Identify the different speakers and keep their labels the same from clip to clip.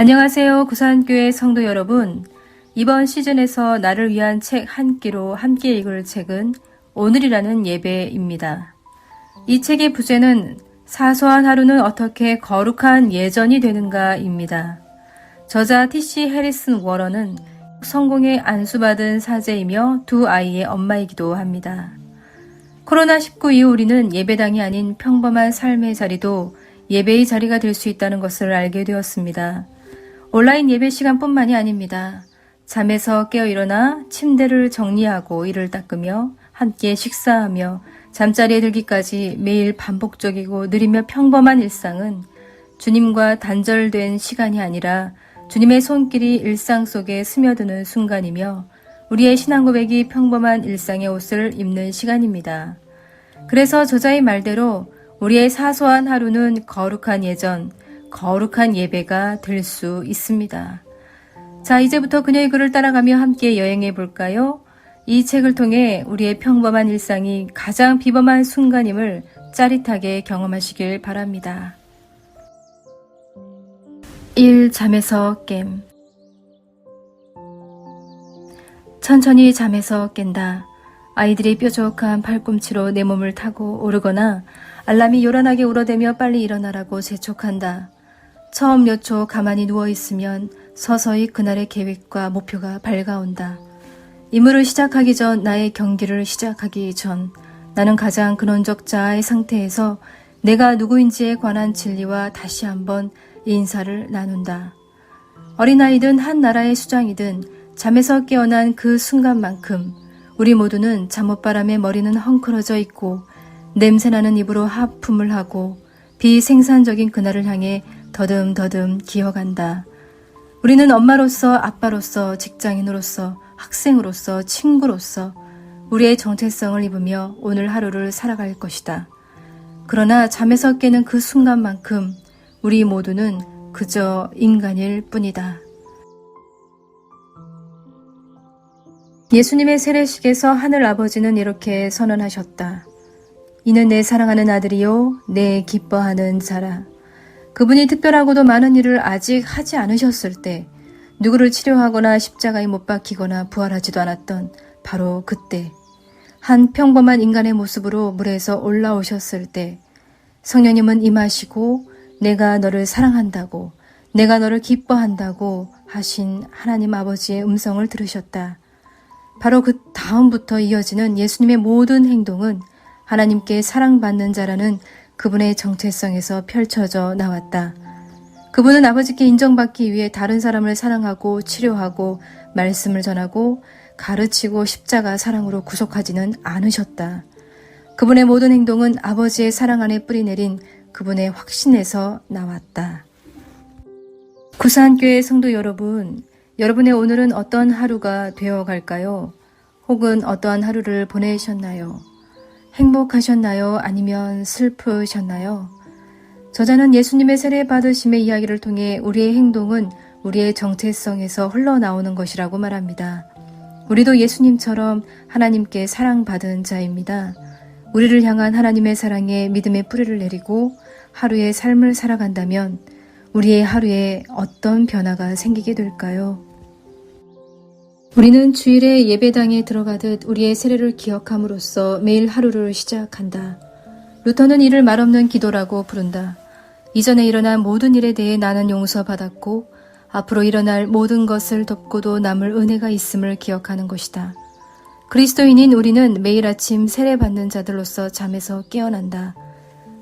Speaker 1: 안녕하세요. 구산교회 성도 여러분. 이번 시즌에서 나를 위한 책 한 끼로 함께 읽을 책은 오늘이라는 예배입니다. 이 책의 부제는 사소한 하루는 어떻게 거룩한 예전이 되는가입니다. 저자 T.C. 해리슨 워런은 성공에 안수받은 사제이며 두 아이의 엄마이기도 합니다. 코로나19 이후 우리는 예배당이 아닌 평범한 삶의 자리도 예배의 자리가 될 수 있다는 것을 알게 되었습니다. 온라인 예배 시간뿐만이 아닙니다. 잠에서 깨어 일어나 침대를 정리하고 이를 닦으며 함께 식사하며 잠자리에 들기까지 매일 반복적이고 느리며 평범한 일상은 주님과 단절된 시간이 아니라 주님의 손길이 일상 속에 스며드는 순간이며 우리의 신앙 고백이 평범한 일상의 옷을 입는 시간입니다. 그래서 저자의 말대로 우리의 사소한 하루는 거룩한 예전, 거룩한 예배가 될 수 있습니다. 자, 이제부터 그녀의 글을 따라가며 함께 여행해 볼까요? 이 책을 통해 우리의 평범한 일상이 가장 비범한 순간임을 짜릿하게 경험하시길 바랍니다. 1. 잠에서 깸 천천히 잠에서 깬다. 아이들이 뾰족한 팔꿈치로 내 몸을 타고 오르거나 알람이 요란하게 울어대며 빨리 일어나라고 재촉한다. 처음 몇 초 가만히 누워 있으면 서서히 그날의 계획과 목표가 밝아온다. 임무를 시작하기 전 나의 경기를 시작하기 전 나는 가장 근원적 자아의 상태에서 내가 누구인지에 관한 진리와 다시 한번 인사를 나눈다. 어린아이든 한 나라의 수장이든 잠에서 깨어난 그 순간만큼 우리 모두는 잠옷바람에 머리는 헝클어져 있고 냄새나는 입으로 하품을 하고 비생산적인 그날을 향해 더듬더듬 기어간다. 우리는 엄마로서, 아빠로서, 직장인으로서, 학생으로서, 친구로서 우리의 정체성을 입으며 오늘 하루를 살아갈 것이다. 그러나 잠에서 깨는 그 순간만큼 우리 모두는 그저 인간일 뿐이다. 예수님의 세례식에서 하늘 아버지는 이렇게 선언하셨다. 이는 내 사랑하는 아들이요, 내 기뻐하는 자라. 그분이 특별하고도 많은 일을 아직 하지 않으셨을 때, 누구를 치료하거나 십자가에 못 박히거나 부활하지도 않았던 바로 그때, 한 평범한 인간의 모습으로 물에서 올라오셨을 때, 성령님은 임하시고, 내가 너를 사랑한다고, 내가 너를 기뻐한다고 하신 하나님 아버지의 음성을 들으셨다. 바로 그 다음부터 이어지는 예수님의 모든 행동은 하나님께 사랑받는 자라는 그분의 정체성에서 펼쳐져 나왔다. 그분은 아버지께 인정받기 위해 다른 사람을 사랑하고 치료하고 말씀을 전하고 가르치고 십자가 사랑으로 구속하지는 않으셨다. 그분의 모든 행동은 아버지의 사랑 안에 뿌리내린 그분의 확신에서 나왔다. 구산교회 성도 여러분, 여러분의 오늘은 어떤 하루가 되어 갈까요? 혹은 어떠한 하루를 보내셨나요? 행복하셨나요? 아니면 슬프셨나요? 저자는 예수님의 세례 받으심의 이야기를 통해 우리의 행동은 우리의 정체성에서 흘러나오는 것이라고 말합니다. 우리도 예수님처럼 하나님께 사랑받은 자입니다. 우리를 향한 하나님의 사랑에 믿음의 뿌리를 내리고 하루의 삶을 살아간다면 우리의 하루에 어떤 변화가 생기게 될까요? 우리는 주일에 예배당에 들어가듯 우리의 세례를 기억함으로써 매일 하루를 시작한다. 루터는 이를 말없는 기도라고 부른다. 이전에 일어난 모든 일에 대해 나는 용서받았고 앞으로 일어날 모든 것을 덮고도 남을 은혜가 있음을 기억하는 것이다. 그리스도인인 우리는 매일 아침 세례받는 자들로서 잠에서 깨어난다.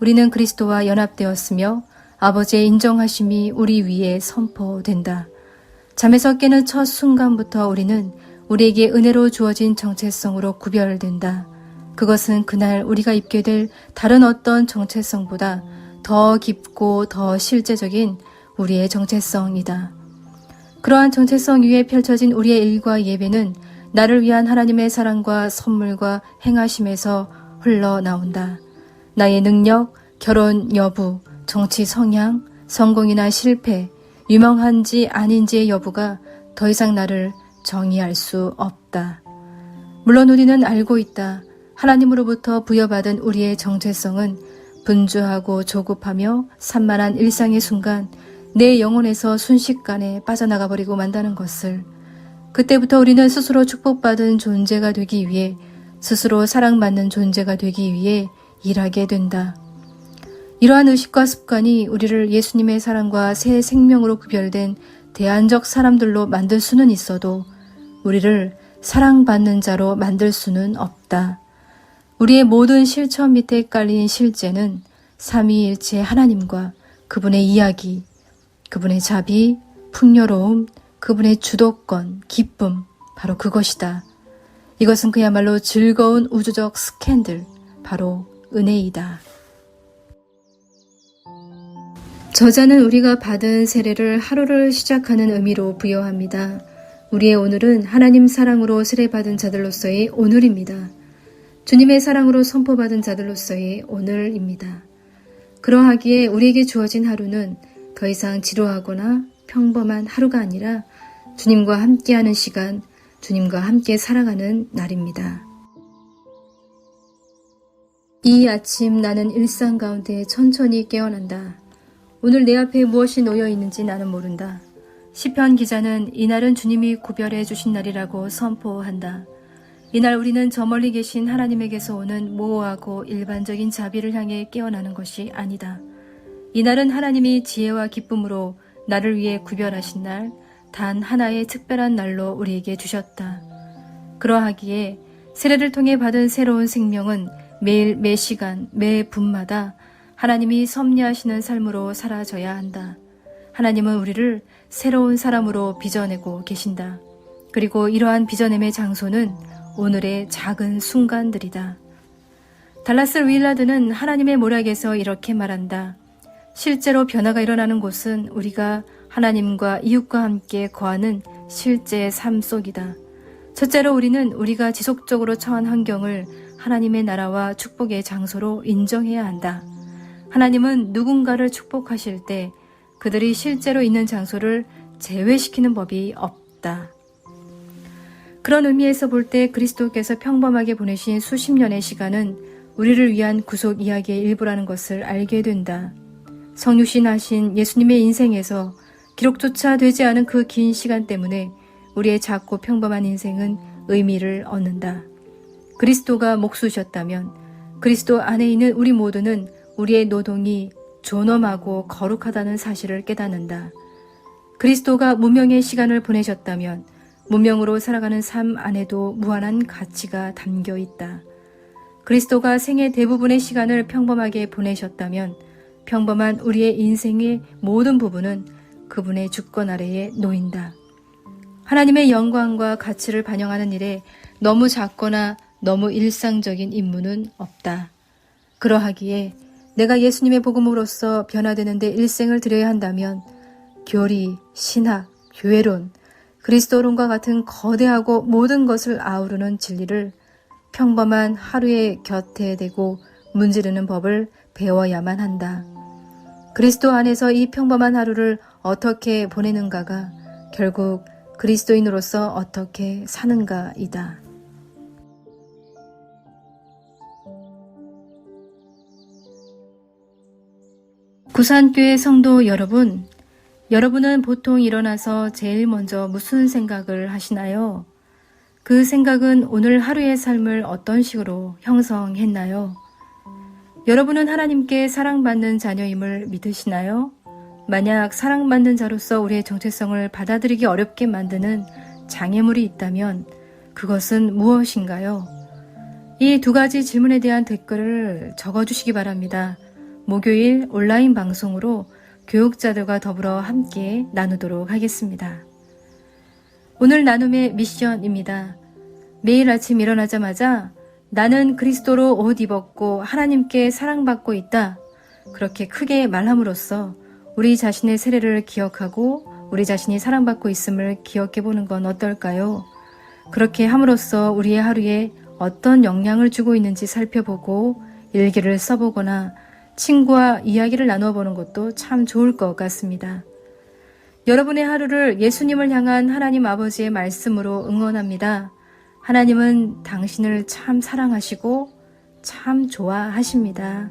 Speaker 1: 우리는 그리스도와 연합되었으며 아버지의 인정하심이 우리 위에 선포된다. 잠에서 깨는 첫 순간부터 우리는 우리에게 은혜로 주어진 정체성으로 구별된다. 그것은 그날 우리가 입게 될 다른 어떤 정체성보다 더 깊고 더 실제적인 우리의 정체성이다. 그러한 정체성 위에 펼쳐진 우리의 일과 예배는 나를 위한 하나님의 사랑과 선물과 행하심에서 흘러나온다. 나의 능력, 결혼 여부, 정치 성향, 성공이나 실패, 유명한지 아닌지의 여부가 더 이상 나를 정의할 수 없다. 물론 우리는 알고 있다. 하나님으로부터 부여받은 우리의 정체성은 분주하고 조급하며 산만한 일상의 순간 내 영혼에서 순식간에 빠져나가 버리고 만다는 것을 그때부터 우리는 스스로 축복받은 존재가 되기 위해 스스로 사랑받는 존재가 되기 위해 일하게 된다. 이러한 의식과 습관이 우리를 예수님의 사랑과 새 생명으로 구별된 대안적 사람들로 만들 수는 있어도 우리를 사랑받는 자로 만들 수는 없다. 우리의 모든 실천 밑에 깔린 실제는 삼위일체 하나님과 그분의 이야기, 그분의 자비, 풍요로움, 그분의 주도권, 기쁨, 바로 그것이다. 이것은 그야말로 즐거운 우주적 스캔들, 바로 은혜이다. 저자는 우리가 받은 세례를 하루를 시작하는 의미로 부여합니다. 우리의 오늘은 하나님 사랑으로 세례받은 자들로서의 오늘입니다. 주님의 사랑으로 선포받은 자들로서의 오늘입니다. 그러하기에 우리에게 주어진 하루는 더 이상 지루하거나 평범한 하루가 아니라 주님과 함께하는 시간, 주님과 함께 살아가는 날입니다. 이 아침 나는 일상 가운데 천천히 깨어난다. 오늘 내 앞에 무엇이 놓여 있는지 나는 모른다. 시편 기자는 이날은 주님이 구별해 주신 날이라고 선포한다. 이날 우리는 저 멀리 계신 하나님에게서 오는 모호하고 일반적인 자비를 향해 깨어나는 것이 아니다. 이날은 하나님이 지혜와 기쁨으로 나를 위해 구별하신 날, 단 하나의 특별한 날로 우리에게 주셨다. 그러하기에 세례를 통해 받은 새로운 생명은 매일 매 시간 매 분마다 하나님이 섭리하시는 삶으로 사라져야 한다. 하나님은 우리를 새로운 사람으로 빚어내고 계신다. 그리고 이러한 빚어냄의 장소는 오늘의 작은 순간들이다. 달라스 윌라드는 하나님의 모락에서 이렇게 말한다. 실제로 변화가 일어나는 곳은 우리가 하나님과 이웃과 함께 거하는 실제 삶 속이다. 첫째로 우리는 우리가 지속적으로 처한 환경을 하나님의 나라와 축복의 장소로 인정해야 한다. 하나님은 누군가를 축복하실 때 그들이 실제로 있는 장소를 제외시키는 법이 없다. 그런 의미에서 볼 때 그리스도께서 평범하게 보내신 수십 년의 시간은 우리를 위한 구속 이야기의 일부라는 것을 알게 된다. 성육신 하신 예수님의 인생에서 기록조차 되지 않은 그 긴 시간 때문에 우리의 작고 평범한 인생은 의미를 얻는다. 그리스도가 목수셨다면 그리스도 안에 있는 우리 모두는 우리의 노동이 존엄하고 거룩하다는 사실을 깨닫는다. 그리스도가 무명의 시간을 보내셨다면 무명으로 살아가는 삶 안에도 무한한 가치가 담겨 있다. 그리스도가 생의 대부분의 시간을 평범하게 보내셨다면 평범한 우리의 인생의 모든 부분은 그분의 주권 아래에 놓인다. 하나님의 영광과 가치를 반영하는 일에 너무 작거나 너무 일상적인 임무는 없다. 그러하기에 내가 예수님의 복음으로서 변화되는데 일생을 들여야 한다면 교리, 신학, 교회론, 그리스도론과 같은 거대하고 모든 것을 아우르는 진리를 평범한 하루의 곁에 대고 문지르는 법을 배워야만 한다. 그리스도 안에서 이 평범한 하루를 어떻게 보내는가가 결국 그리스도인으로서 어떻게 사는가이다. 구산교회 성도 여러분, 여러분은 보통 일어나서 제일 먼저 무슨 생각을 하시나요? 그 생각은 오늘 하루의 삶을 어떤 식으로 형성했나요? 여러분은 하나님께 사랑받는 자녀임을 믿으시나요? 만약 사랑받는 자로서 우리의 정체성을 받아들이기 어렵게 만드는 장애물이 있다면 그것은 무엇인가요? 이 두 가지 질문에 대한 댓글을 적어주시기 바랍니다. 목요일 온라인 방송으로 교육자들과 더불어 함께 나누도록 하겠습니다. 오늘 나눔의 미션입니다. 매일 아침 일어나자마자 나는 그리스도로 옷 입었고 하나님께 사랑받고 있다. 그렇게 크게 말함으로써 우리 자신의 세례를 기억하고 우리 자신이 사랑받고 있음을 기억해 보는 건 어떨까요? 그렇게 함으로써 우리의 하루에 어떤 영향을 주고 있는지 살펴보고 일기를 써보거나 친구와 이야기를 나누어 보는 것도 참 좋을 것 같습니다. 여러분의 하루를 예수님을 향한 하나님 아버지의 말씀으로 응원합니다. 하나님은 당신을 참 사랑하시고 참 좋아하십니다.